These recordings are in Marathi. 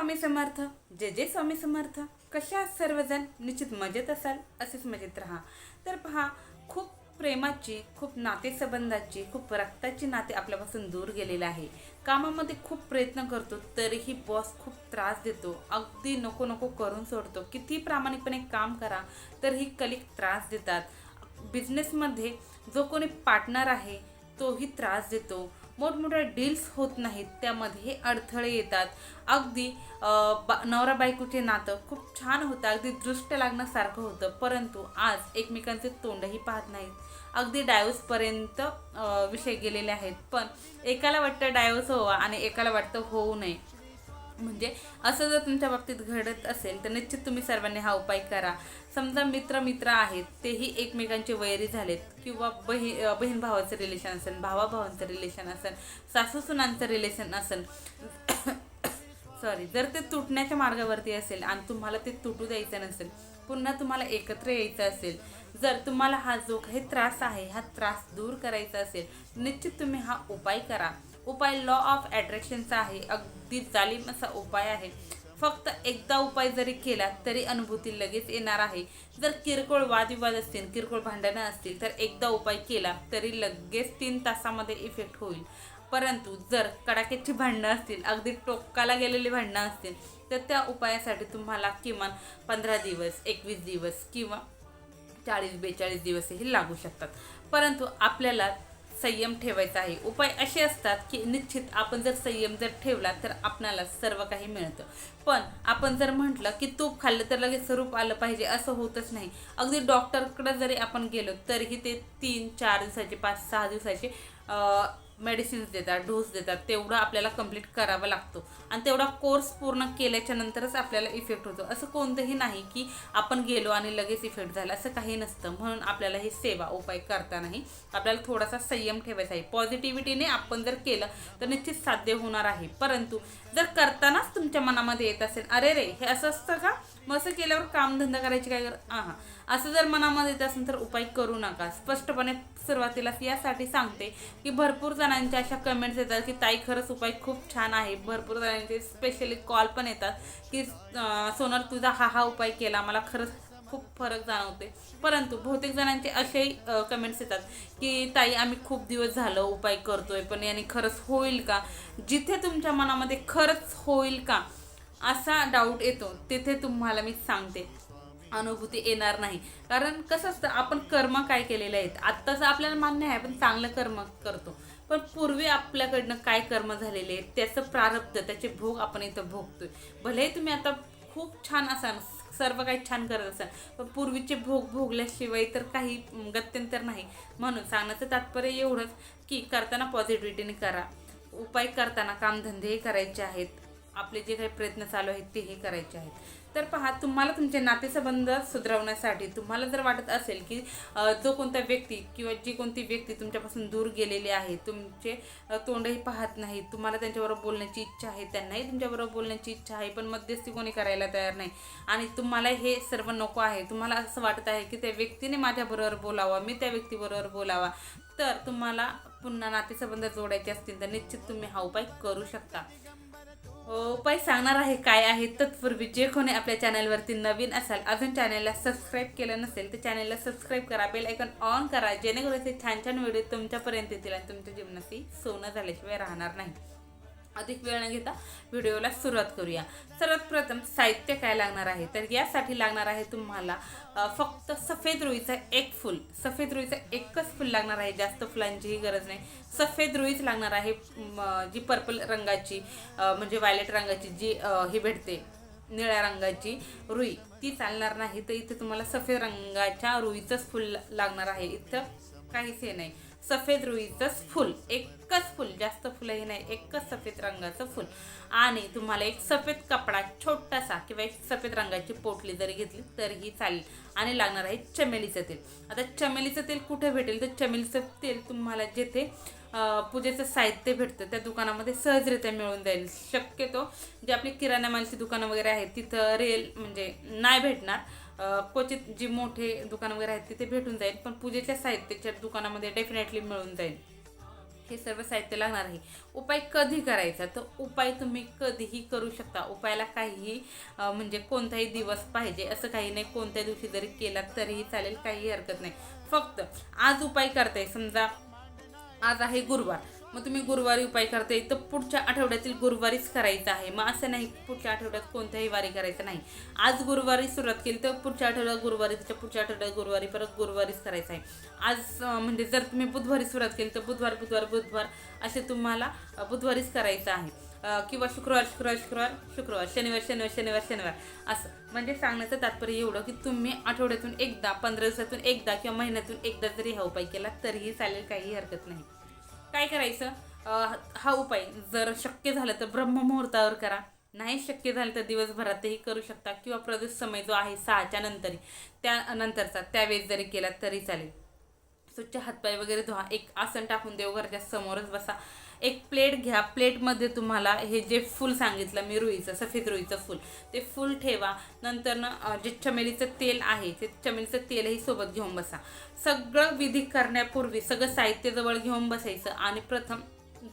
स्वामी समर्थ. जे जे स्वामी समर्थ. कशा सर्वजण? निश्चित मजेत असाल असेच मजेत राहा. तर पहा खूप प्रेमाची खूप नातेसंबंधाची खूप रक्ताची नाते आपल्यापासून दूर गेलेले आहे. कामामध्ये खूप प्रयत्न करतो तरीही बॉस खूप त्रास देतो. अगदी नको नको करून सोडतो. किती प्रामाणिकपणे काम करा तरीही कलिक त्रास देतात. बिझनेसमध्ये जो कोणी पार्टनर आहे तोही त्रास देतो. मोठमोठ्या डील्स होत नाहीत त्यामध्ये अडथळे येतात. अगदी बा नवरा बायकोचे नातं खूप छान होतं अगदी दृष्ट लागण्यासारखं होतं परंतु आज एकमेकांचे तोंडही पाहत नाहीत. अगदी डायव्होर्सपर्यंत विषय गेलेले आहेत. पण एकाला वाटतं डायव्होर्स व्हावा आणि एकाला वाटतं होऊ नये. म्हणजे असं जर तुमच्या बाबतीत घडत असेल तर निश्चित तुम्ही सर्वांनी हा उपाय करा. समजा मित्र मित्र आहेत तेही एकमेकांचे वैरी झालेत किंवा बही बहीण भावाचं रिलेशन असेल भावाभावांचं रिलेशन असेल सासू सुनांचं रिलेशन असेल सॉरी जर ते तुटण्याच्या मार्गावरती असेल आणि तुम्हाला ते तुटू द्यायचं नसेल पुन्हा तुम्हाला एकत्र यायचं असेल जर तुम्हाला हा जो काही त्रास आहे हा त्रास दूर करायचा असेल निश्चित तुम्ही हा उपाय करा. उपाय लॉ ऑफ अट्रॅक्शनचा आहे. अगदी जालिम असा उपाय आहे. फक्त एकदा उपाय जरी केला तरी अनुभूती लगेच येणार आहे. जर किरकोळ वादविवाद असतील किरकोळ भांडणं असतील तर एकदा उपाय केला तरी लगेच तीन तासामध्ये इफेक्ट होईल. परंतु जर कडाक्याची भांडणं असतील अगदी टोकाला गेलेली भांडणं असतील तर त्या उपायासाठी तुम्हाला किमान पंधरा दिवस एकवीस दिवस किंवा चाळीस बेचाळीस दिवसही लागू शकतात. परंतु आपल्याला संयम ठेवायचा आहे. उपाय असे असतात की निश्चित आपण जर संयम जर ठेवला तर आपणाला सर्व काही मिळतं. पण आपण जर म्हटलं की तूप खाल्लं तर लगेच स्वरूप आलं पाहिजे असं होतच नाही. अगदी डॉक्टरकडे जरी आपण गेलो तरीही ते तीन चार दिवसाचे पाच सहा दिवसाचे मेडिसिन्स देतात डोस देतात तेवढं आपल्याला कंप्लीट करावा लागतो. आणि तेवढा कोर्स पूर्ण केल्याच्या नंतरच आपल्याला इफेक्ट होतो. असं कोणतंही नाही की आपण गेलो आणि लगेच इफेक्ट झाला असं काही नसतं. म्हणून आपल्याला हे सेवा उपाय करतानाही आपल्याला थोडासा संयम ठेवायचा आहे. पॉझिटिव्हिटीने आपण जर केलं तर निश्चित साध्य होणार आहे. परंतु जर करतानाच तुमच्या मनामध्ये येत असेल अरे रे हे असं असतं का? मग असं केल्यावर कामधंदा करायची काय गर हां असं जर मनामध्ये येत असेल तर उपाय करू नका. स्पष्टपणे सुरुवातीला यासाठी सांगते की भरपूर जणांच्या अशा कमेंट्स येतात की ताई खरंच उपाय खूप छान आहे. भरपूर जणांचे स्पेशली कॉल पण येतात की अं, सोनल तुझा हा हा उपाय केला. मला खरंच खूप फरक जाणवते. परंतु बहुतेक जणांचे असेही कमेंट्स येतात की ताई आम्ही खूप दिवस झालं उपाय करतोय पण याने खरंच होईल का? जिथे तुमच्या मनामध्ये खरंच होईल का? असा डाऊट येतो. तिथे तुम्हाला मी सांगते. अनुभूती येणार नाही. कारण कसं असतं आपण कर्म काय केलेले आहेत? आत्ताचं आपल्याला मान्य आहे आपण चांगलं कर्म करतो. पण पूर्वी आपल्याकडनं काय कर्म झालेले आहेत त्याचं प्रारब्ध त्याचे भोग आपण इथं भोगतोय. भलेही तुम्ही आता खूप छान असाल सर्व काही छान करत असाल पण पूर्वीचे भोग भोगल्याशिवाय तर काही गत्यंतर नाही. म्हणून सांगण्याचं तात्पर्य एवढंच की करताना पॉझिटिव्हिटीने करा. उपाय करताना कामधंदेही करायचे आहेत. आपले जे काही प्रयत्न चालू आहेत तेही करायचे आहेत. तर पहा तुम्हाला तुमचे नातेसंबंध सुधारवण्यासाठी तुम्हाला जर वाटत असेल की जो कोणता व्यक्ती किंवा जी कोणती व्यक्ती तुमच्यापासून दूर गेलेली आहे तुमचे तोंडही पाहत नाही तुम्हाला त्यांच्याबरोबर बोलण्याची इच्छा आहे त्यांनाही तुमच्याबरोबर बोलण्याची इच्छा आहे पण मध्यस्थी कोणी करायला तयार नाही. आणि तुम्हाला हे सर्व नको आहे. तुम्हाला असं वाटत आहे की त्या व्यक्तीने माझ्याबरोबर बोलावा मी त्या व्यक्तीबरोबर बोलावा. तर तुम्हाला पुन्हा नातेसंबंध जोडायचे असतील तर निश्चित तुम्ही हा उपाय करू शकता. हो, उपाय सांगणार आहे काय आहे तत्पूर्वी. जे कोणी आपल्या चॅनलवरती नवीन असाल अजून चॅनलला सबस्क्राईब केलं नसेल तर चॅनलला सबस्क्राईब करा बेल आयकॉन ऑन करा जेणेकरून असे छान छान व्हिडिओ तुमच्यापर्यंत येतील आणि तुमच्या जीवनाची सोनं झाल्याशिवाय राहणार नाही. अधिक वेळ न घेता व्हिडिओला सुरुवात करूया. सर्वात प्रथम साहित्य काय लागणार आहे? तर यासाठी लागणार आहे तुम्हाला फक्त सफेद रुईचं एक फुल. सफेद रुईचं एकच फुल लागणार आहे जास्त फुलांचीही गरज नाही. सफेद रुईच लागणार आहे जी पर्पल रंगाची म्हणजे व्हायलेट रंगाची जी ही भेटते निळ्या रंगाची रुई ती चालणार नाही. तर इथे तुम्हाला सफेद रंगाच्या रुईचंच फुल लागणार आहे. इथं काहीच हे नाही. सफेद रुईचंच फुल एकच फुल जास्त फुलंही नाही एकच सफेद रंगाचं फुल. आणि तुम्हाला एक सफेद कपडा छोटासा किंवा एक सफेद रंगाची पोटली जरी घेतली तरीही चालेल. आणि लागणार आहे चमेलीचं तेल. आता चमेलीचं तेल कुठे भेटेल? तर चमेलीचं तेल तुम्हाला जेथे पूजेचं साहित्य भेटतं त्या दुकानामध्ये सहजरित्या मिळून जाईल. शक्यतो जे आपली किराणा मालची दुकानं वगैरे आहेत तिथं रेल म्हणजे नाही भेटणार. क्वचित जी मोठे दुकान वगैरे आहेत तिथे भेटून जाईल पण पूजेच्या साहित्याच्या दुकानामध्ये डेफिनेटली मिळून जाईल. हे सर्व साहित्य लागणार आहे. उपाय कधी करायचा? तर उपाय तुम्ही कधीही करू शकता. उपायाला काहीही म्हणजे कोणताही दिवस पाहिजे असं काही नाही कोणत्या दिवशी जरी केला तरीही चालेल काही हरकत नाही. फक्त आज उपाय करताय. समजा आज आहे गुरुवार. मग तुम्ही गुरुवारी उपाय करताय. तर पुढच्या आठवड्यातील गुरुवारीच करायचं आहे. मग असं नाही पुढच्या आठवड्यात कोणत्याही वारी करायचं नाही. आज गुरुवारी सुरुवात केली तर पुढच्या आठवड्यात गुरुवारी त्याच्या पुढच्या आठवड्यात गुरुवारी परत गुरुवारीच करायचं आहे. आज म्हणजे जर तुम्ही बुधवारी सुरुवात केली तर बुधवार बुधवार बुधवार असे तुम्हाला बुधवारीच करायचं आहे. किंवा शुक्रवार शुक्रवार शुक्रवार शुक्रवार शनिवार शनिवार शनिवार शनिवार असं. म्हणजे सांगण्याचं तात्पर्य एवढं की तुम्ही आठवड्यातून एकदा पंधरा दिवसातून एकदा किंवा महिन्यातून एकदा जरी हा उपाय केला तरीही चालेल काही हरकत नाही. काय करायचं? हा उपाय. जर शक्य झालं तर ब्रह्ममुहूर्तावर करा. नाही शक्य झालं तर दिवसभरातही करू शकता किंवा प्रदोष समय जो आहे सहाच्या नंतरही त्यानंतरचा त्यावेळेस जरी केला तरी चालेल. स्वच्छ हातपाय वगैरे धुवा. एक आसन टाकून देवघरच्या समोरच बसा. एक प्लेट घ्या. प्लेटमध्ये तुम्हाला हे जे फूल सांगितलं मी रुईचं सफेद रुईचं फूल ते फूल ठेवा. नंतर ना जे चमेलीचं तेल आहे ते चमेलीचं तेलही सोबत घेऊन बसा. सगळं विधी करण्यापूर्वी सगळं साहित्य जवळ घेऊन बसायचं आणि प्रथम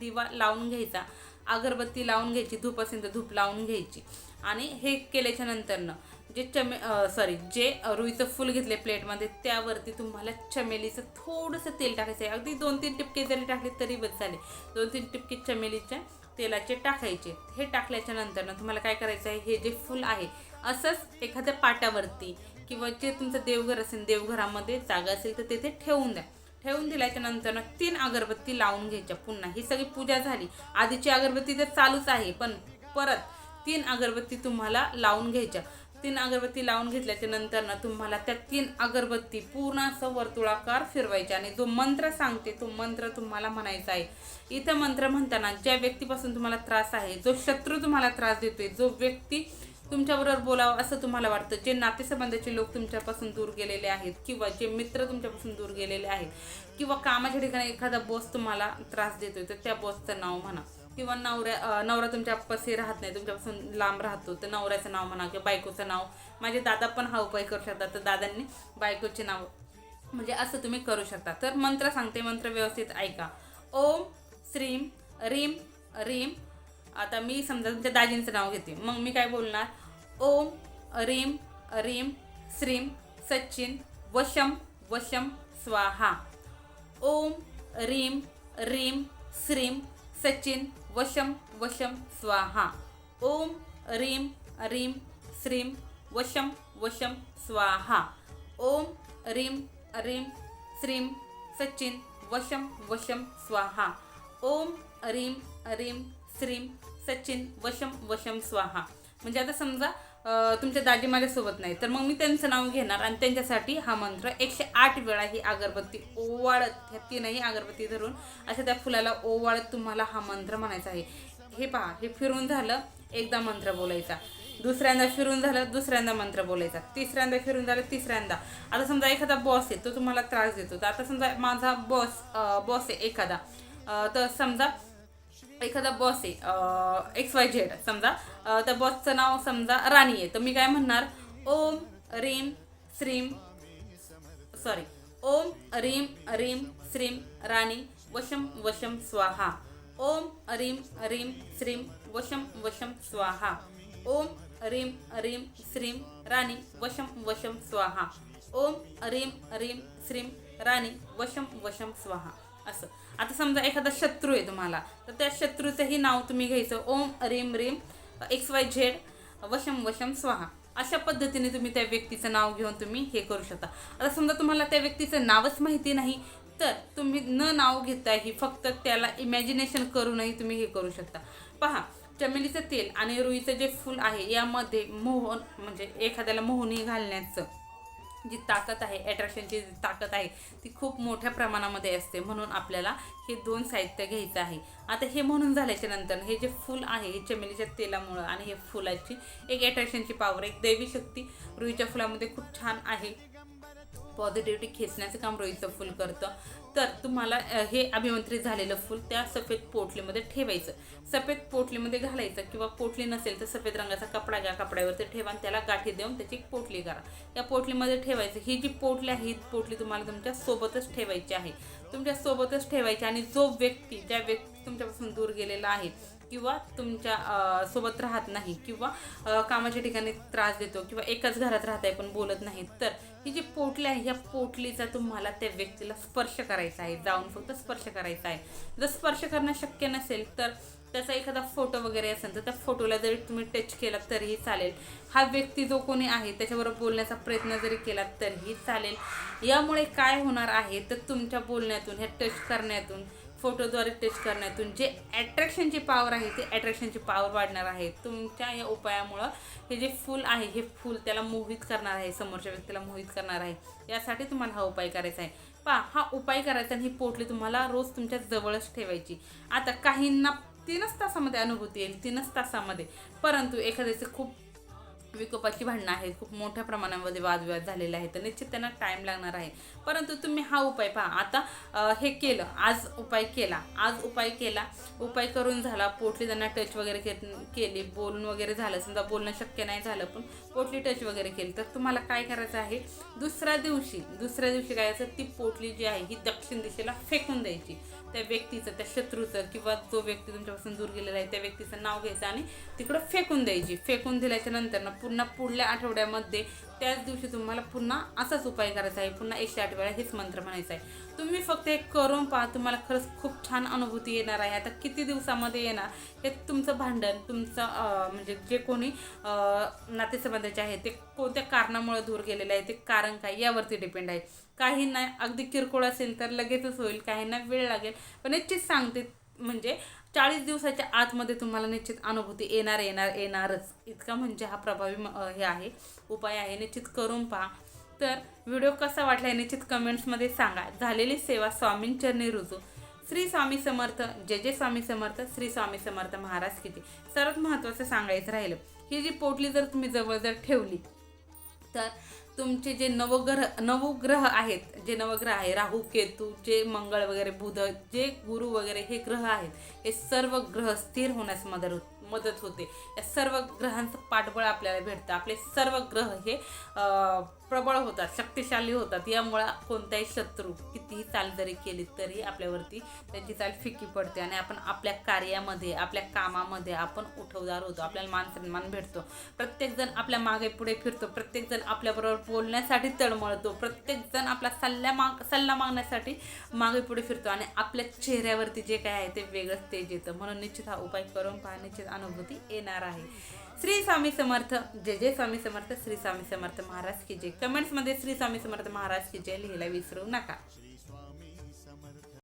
दिवा लावून घ्यायचा. अगरबत्ती लावून घ्यायची धूप असेल तर धूप लावून घ्यायची. आणि हे केल्याच्या नंतरनं जे चमे सॉरी जे रुईचं फूल घेतले प्लेटमध्ये त्यावरती तुम्हाला चमेलीचं थोडंसं तेल टाकायचं आहे. अगदी दोन तीन टिपके जरी टाकले तरी बस झाले. दोन तीन टिपके चमेलीच्या तेलाचे टाकायचे. हे टाकल्याच्या नंतरनं तुम्हाला काय करायचं आहे? हे जे फूल आहे असंच एखाद्या पाटावरती किंवा जे तुमचं देवघर असेल देवघरामध्ये जागा असेल तर तेथे ठेवून द्या. ठेवून दिल्याच्या नंतर तीन अगरबत्ती लावून घ्यायच्या पुन्हा. ही सगळी पूजा झाली. आधीची अगरबत्ती तर चालूच आहे पण परत तीन अगरबत्ती तुम्हाला लावून घ्यायच्या. तीन अगरबत्ती लावून घेतल्याच्या नंतर ना तुम्हाला त्या तीन अगरबत्ती पूर्ण असं वर्तुळाकार फिरवायचे. आणि जो मंत्र सांगते तो मंत्र तुम्हाला म्हणायचा आहे. इथं मंत्र म्हणताना ज्या व्यक्तीपासून तुम्हाला त्रास आहे जो शत्रू तुम्हाला त्रास देतोय जो व्यक्ती तुमच्याबरोबर बोलावं असं तुम्हाला वाटतं जे नातेसंबंधाचे लोक तुमच्यापासून दूर गेलेले आहेत किंवा जे मित्र तुमच्यापासून दूर गेलेले आहेत किंवा कामाच्या ठिकाणी एखादा बॉस तुम्हाला त्रास देतोय तर त्या बॉसचं नाव म्हणा. किंवा नवऱ्या नवरा तुमच्या पशी राहत नाही तुमच्यापासून लांब राहतो तर नवऱ्याचं नाव म्हणा किंवा बायकोचं नाव. माझे दादा पण हा उपाय करू शकतात तर दादांनी बायकोचे नाव म्हणजे असं तुम्ही करू शकता. तर मंत्र सांगते मंत्र व्यवस्थित ऐका. ओम श्रीम रीम रीम. आता मी समजा तुमच्या दाजींचं नाव घेते. मग मी काय बोलणार? ओम रीम रीम श्रीम सचिन वशम वशम स्वाहा. ओम रीम रीम श्रीम सचिन वशम वशम स्वाहा. ओम रीम रीम श्रीम वशम वशम स्वाहा. ओम रीम रीम श्रीम सचिन वशम वशम स्वाहा. ओम रीम रीम श्रीम सचिन वशम वशम स्वाहा. म्हणजे आता समजा तुमच्या दाजी माझ्यासोबत नाही तर मग मी त्यांचं नाव घेणार आणि त्यांच्यासाठी हा मंत्र एकशे आठ वेळा ही अगरबत्ती ओवाळत ह्या तीनही अगरबत्ती धरून अशा त्या फुलाला ओवाळत तुम्हाला हा मंत्र म्हणायचा आहे. हे पहा हे फिरून झालं एकदा मंत्र बोलायचा. दुसऱ्यांदा फिरून झालं दुसऱ्यांदा मंत्र बोलायचा. तिसऱ्यांदा फिरून झालं तिसऱ्यांदा. आता समजा एखादा बॉस आहे तो तुम्हाला त्रास देतो. तर आता समजा माझा बॉस बॉस आहे एखादा. तर समजा एखादा बॉस आहे एक्स वाय झेड समजा त्या बॉसचं नाव समजा राणी आहे. तर मी काय म्हणणार? ओम रीम श्रीम सॉरी ओम रीम रीम श्रीम राणी वशम वशम स्वाहा. ओम रीम रीम श्रीम वशम वशम स्वाहा. ओम रीम रीम श्रीम राणी वशम वशम स्वाहा. ओम रीम रीम श्रीम राणी वशम वशम स्वाहा. असं. आता समजा एखादा शत्रू आहे तुम्हाला तर त्या शत्रूचंही नाव तुम्ही घ्यायचं. ओम रीम रीम एक्स वाय झेड वशम वशम स्वाहा. अशा पद्धतीने तुम्ही त्या व्यक्तीचं नाव घेऊन तुम्ही हे करू शकता. आता समजा तुम्हाला त्या व्यक्तीचं नावच माहिती नाही तर तुम्ही न नाव घेताही फक्त त्याला इमॅजिनेशन करूनही तुम्ही हे करू शकता. पहा चमेलीचं तेल आणि रुईचं जे फूल आहे यामध्ये मोहन म्हणजे एखाद्याला मोहनी घालण्याचं. जी ताकद आहे अट्रॅक्शनची जी ताकद आहे ती खूप मोठ्या प्रमाणामध्ये असते. म्हणून आपल्याला हे दोन साहित्य घ्यायचं आहे. आता हे म्हणून झाल्याच्यानंतर हे जे फूल आहे हे चमेलीच्या तेलामुळं आणि हे फुलाची एक अट्रॅक्शनची पावर एक दैवी शक्ती रुईच्या फुलामध्ये खूप छान आहे. पॉझिटिव्हिटी खेचण्याचं काम रोईचं फूल करतं. तर तुम्हाला हे अभिमंत्रित झालेलं फूल त्या सफेद पोटलीमध्ये ठेवायचं. सफेद पोटलीमध्ये घालायचं किंवा पोटली नसेल तर सफेद रंगाचा कपडा घ्या कपड्यावरती ठेवा आणि त्याला गाठी देऊन त्याची पोटली करा. त्या पोटलीमध्ये ठेवायचं. ही जी पोटली आहे ही पोटली तुम्हाला तुमच्या सोबतच ठेवायची आहे. तुमच्या सोबतच ठेवायची आणि जो व्यक्ती ज्या व्यक्ती तुमच्यापासून दूर गेलेला आहे किंवा तुमच्यासोबत राहत नाही किंवा कामाच्या ठिकाणी त्रास देतो किंवा एकाच घरात राहताय पण बोलत नाही तर ही जी पोटली आहे ह्या पोटलीचा तुम्हाला त्या व्यक्तीला स्पर्श करायचा आहे जाऊन फक्त स्पर्श करायचा आहे. जर स्पर्श करणं शक्य नसेल तर त्याचा एखादा फोटो वगैरे असेल तर त्या फोटोला जरी तुम्ही टच केला तरीही चालेल. हा व्यक्ती जो कोणी आहे त्याच्याबरोबर बोलण्याचा प्रयत्न जरी केला तरीही चालेल. यामुळे काय होणार आहे तर तुमच्या बोलण्यातून ह्या टच करण्यातून फोटोद्वारे टच करण्यातून जे अट्रॅक्शनची पॉवर आहे ते अट्रॅक्शनची पॉवर वाढणार आहे. तुमच्या या उपायामुळं हे जे फूल आहे हे फूल त्याला मोहित करणार आहे समोरच्या व्यक्तीला मोहित करणार आहे. यासाठी तुम्हाला हा उपाय करायचा आहे. पहा हा उपाय करायचा आणि ही पोटली तुम्हाला रोज तुमच्या जवळच ठेवायची. आता काहींना तीनच तासामध्ये अनुभूती येईल तीनच तासामध्ये. परंतु एखाद्याचे खूप विकोपाची भांडणं आहेत खूप मोठ्या प्रमाणामध्ये वादविवाद झालेले आहेत. तर निश्चित त्यांना टाईम लागणार आहे. परंतु तुम्ही हा उपाय पहा. आता हे केलं. आज उपाय केला. आज उपाय केला. उपाय करून झाला. पोटली त्यांना टच वगैरे के केली. बोलून वगैरे झालं. समजा बोलणं शक्य नाही झालं पण पोटली टच वगैरे केली. तर तुम्हाला काय करायचं आहे? दुसऱ्या दिवशी दुसऱ्या दिवशी काय असं ती पोटली जी आहे ही दक्षिण दिशेला फेकून द्यायची. त्या व्यक्तीचं त्या शत्रूचं किंवा जो व्यक्ती तुमच्यापासून दूर गेलेला आहे त्या व्यक्तीचं नाव घ्यायचं आणि तिकडं फेकून द्यायची. फेकून दिल्याच्या नंतर ना पुन्हा पुढल्या आठवड्यामध्ये त्याच दिवशी तुम्हाला पुन्हा असाच उपाय करायचा आहे. पुन्हा एकशे आठ वेळा हेच मंत्र म्हणायचं आहे. तुम्ही फक्त हे करून पहा तुम्हाला खरंच खूप छान अनुभूती येणार आहे. आता किती दिवसामध्ये येणार? हे तुमचं भांडण तुमचं म्हणजे जे कोणी नातेसंबंधाचे आहे ते कोणत्या कारणामुळे दूर गेलेले आहे ते कारण काय यावरती डिपेंड आहे. काहींना अगदी किरकोळ असेल तर लगेचच होईल काहींना वेळ लागेल. पण निश्चित सांगते म्हणजे चाळीस दिवसाच्या आतमध्ये तुम्हाला निश्चित अनुभूती येणार येणार येणारच. इतका म्हणजे हा प्रभावी हे आहे. उपाय आहे. निश्चित करून पहा. तर व्हिडिओ कसा वाटला हे निश्चित कमेंट्समध्ये सांगा. झालेली सेवा स्वामींचरणी रुजू. श्री स्वामी समर्थ जय जय स्वामी समर्थ श्री स्वामी समर्थ महाराज किती. सर्वात महत्त्वाचं सांगायचं राहिलं ही जी पोटली जर तुम्ही जवळ जर ठेवली तर तुमचे जे नवग्रह नवग्रह आहेत जे नवग्रह आहे राहू केतू जे मंगळ वगैरे बुध जे गुरु वगैरे हे ग्रह आहेत हे सर्व ग्रह स्थिर होण्यास मदत मदत होते. या सर्व ग्रहांचं पाठबळ आपल्याला भेटतं. आपले सर्व ग्रह हे प्रबळ होतात शक्तिशाली होतात. यामुळं कोणताही शत्रू कितीही चाल जरी केली तरी आपल्यावरती त्यांची चाल फिकी पडते आणि आपण आपल्या कार्यामध्ये आपल्या कामामध्ये आपण उठवदार होतो आपल्याला मान सन्मान भेटतो. प्रत्येकजण आपल्या मागे पुढे फिरतो प्रत्येकजण आपल्याबरोबर बोलण्यासाठी तळमळतो प्रत्येकजण आपला सल्ला माग सल्ला मागण्यासाठी मागे पुढे फिरतो आणि आपल्या चेहऱ्यावरती जे काय आहे ते वेगळंच तेज येतं. म्हणून निश्चित हा उपाय करून पहा निश्चित अनुभूती येणार आहे. श्री स्वामी समर्थ जय जय स्वामी समर्थ श्री स्वामी समर्थ महाराज की जय. कमेंट्समध्ये श्री स्वामी समर्थ महाराज की जय लिहायला विसरू नका.